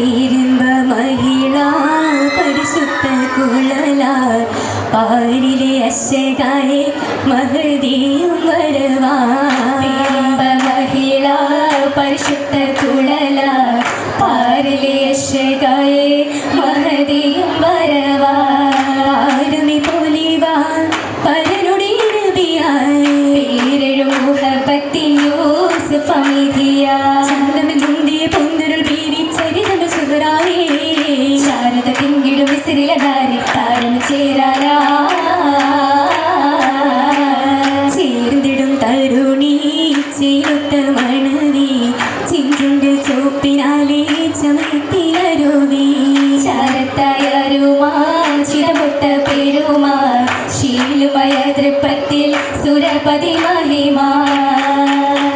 ഇരുമ്പ മഹിള പാരിലെ അശകായ മഹതിയും വരുവാ മഹിള പരിശുദ്ധ കുള സിരില ഗാനി ചേരാനാ. ചേർന്നിടും തരുണി ചേരുത്തമാണ് നീ ചിഞ്ചുണ്ട് ചോപ്പിനാലേ ചമത്തിലരോ നീ ചാരത്തായരുമാ ചിടപൊട്ട പേരുമാ. ശീലുമയ തൃപ്പത്തിൽ സുരപതി മഹിമാ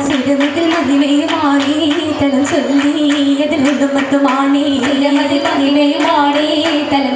സുരമതിൽ മഹിമയുമാണേ തലം ചൊല്ലി എതിർന്നുമത്തുമാണേ മഹിമയുമാണേ തലം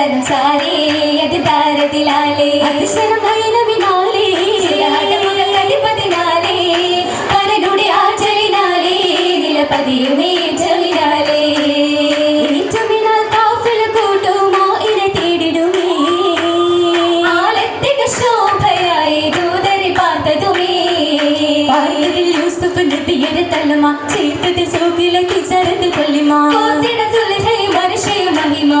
പണം സാരേ അത് താരതിലാലേ അതിശനം നയനവിനാലേ പതിനാലേ. കരനുടെ ആചലിനാലേ നിലപതിയുമേ ചലിനാലേ ചേർത്തത് സോകിലെ തിച്ചരത്തിൽ കൊല്ലിമാ മനുഷ്യ മഹിമാ.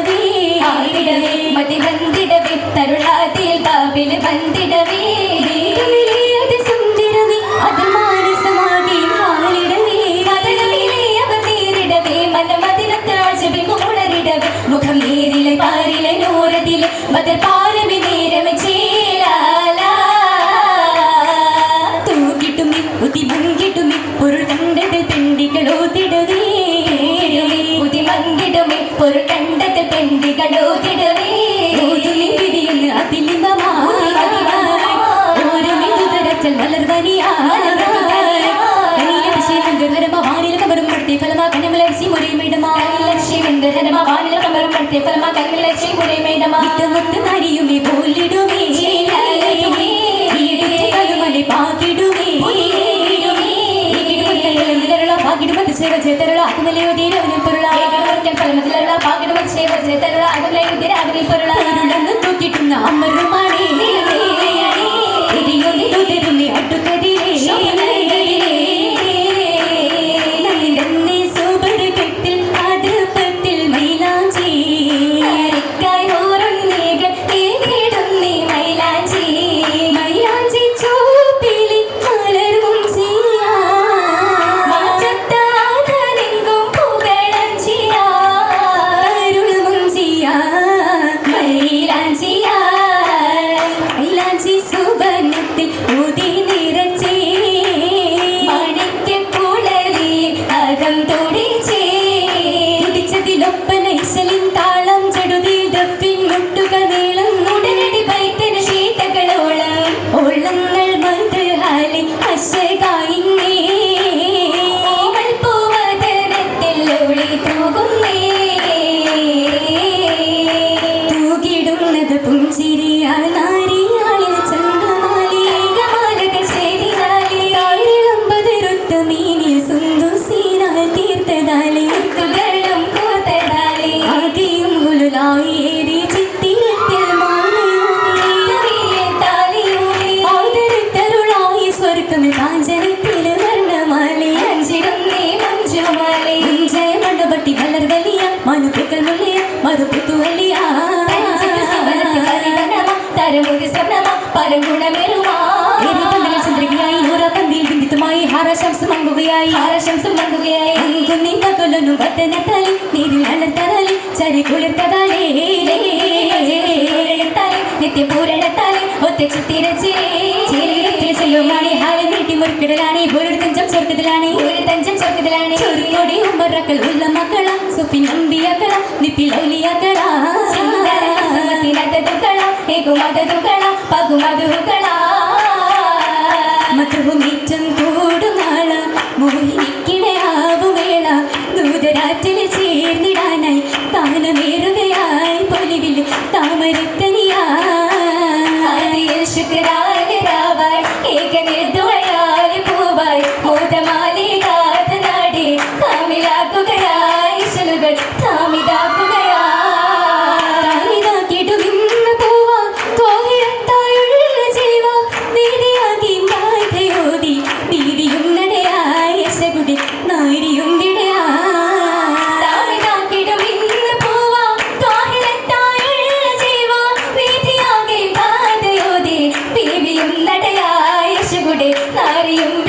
ഫലമാക്കാൻ പെണ്ടികളോ തിടവേ? പുതി പെണ്ടികളോ നരിയുമേ പോലിടുമേ വിജയത്തരുള അതിനിലയുതീര അതിനിപ്പൊരുള ഫലമതിലുള്ള പാകിടമതിശയ വിജയത്തരുള അതിനിലയുതീര അതിനിപ്പൊരുള തൂക്കിട്ടുന്ന അമ്മരുമാണി അട്ടുത്തെ കത്തനത്താലേ നീരിൽ അലർത്തതാലേ ചരി കുളിർത്തതാലേ. നിത്യപൂരണത്താലേ ഒത്ത ചിത്തിരച്ചേ. ചെല്ലുമാണി ഹാലി നീട്ടി മുറുക്കിടലാണി. ഒരു തഞ്ചം സ്വർഗത്തിലാണ് ഒരു തഞ്ചം സ്വർഗത്തിലാണ് ചൊരുക്കോടി ഉമ്മറക്കൾ ഉള്ള മക്കള. സുഫി നമ്പിയക്കള നിപ്പിലൗലിയക്കള ഏകുമതതുക്കള ഏകുമതതും അറിയും